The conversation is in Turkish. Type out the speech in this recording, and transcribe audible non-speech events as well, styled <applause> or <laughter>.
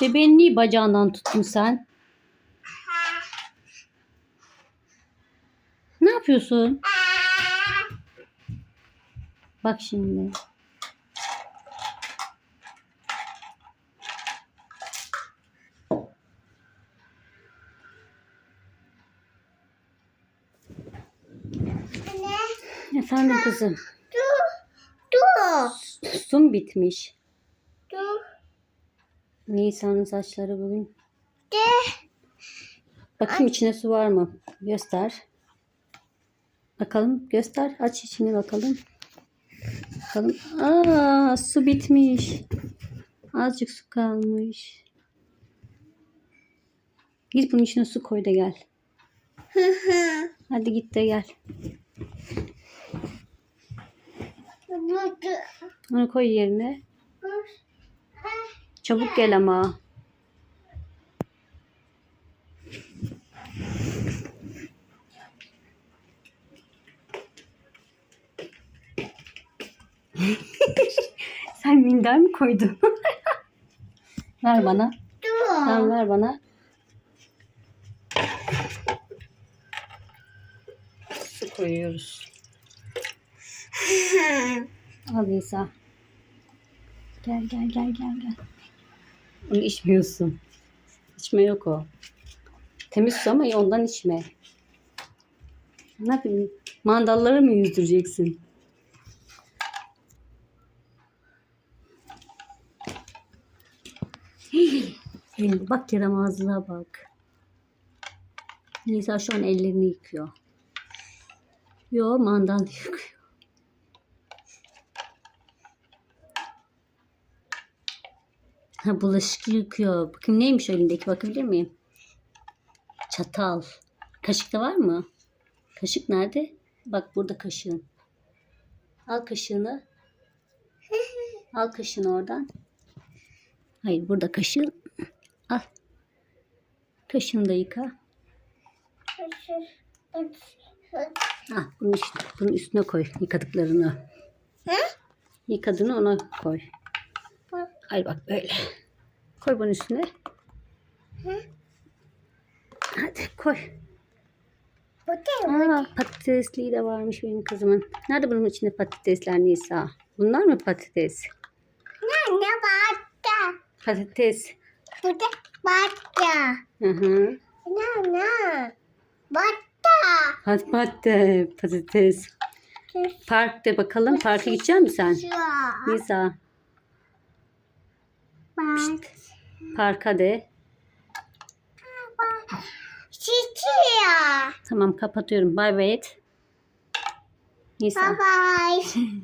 Bebeğin niye bacağından tuttun sen? Ne yapıyorsun? Bak şimdi. Efendim kızım. Dur. Dur. Sun bitmiş. Dur. Nisan'ın saçları bugün. De. Bakayım içine su var mı? Göster. Bakalım göster. Aç içini bakalım. Bakalım. Aa su bitmiş. Azıcık su kalmış. Git bunun içine su koy da gel. Hadi git de gel. Dur. Onu koy yerine. Çabuk gel ama. <laughs> Sen minder mi koydun? <laughs> ver bana. Tamam ver bana. Su koyuyoruz. <laughs> Al Nisa. Gel gel gel gel gel. Onu içmiyorsun. İçme yok o. Temiz su ama ondan içme. Ne yapayım? Mandalları mı yüzdüreceksin? Bak yaramazlığa bak. Nisa şu an ellerini yıkıyor. Yo mandal yıkıyor. Ha bulaşık yıkıyor. Bakayım neymiş elindeki bakabilir miyim? Çatal. Kaşık da var mı? Kaşık nerede? Bak burada kaşığın. Al kaşığını. Al kaşığını oradan. Hayır burada kaşığın. Al. Kaşığını da yıka. Ah, bunun, üstüne, bunun üstüne koy yıkadıklarını. Hı? Yıkadığını ona koy. Hayır bak böyle. Koy bunun üstüne. Hı? Hadi koy. Aa, patatesliği de varmış benim kızımın. Nerede bunun içinde patatesler Nisa? Bunlar mı patates? ne ne batta. Patates. Bu da batta. Hı hı. Ne ne. Batta. Hadi patates. Patates. Parkta bakalım. Parka gidecek misin sen? Nisa. Bak. Parka de. Çiçeği. Tamam kapatıyorum. Bay bay et. Nisa. Bye bye. <laughs>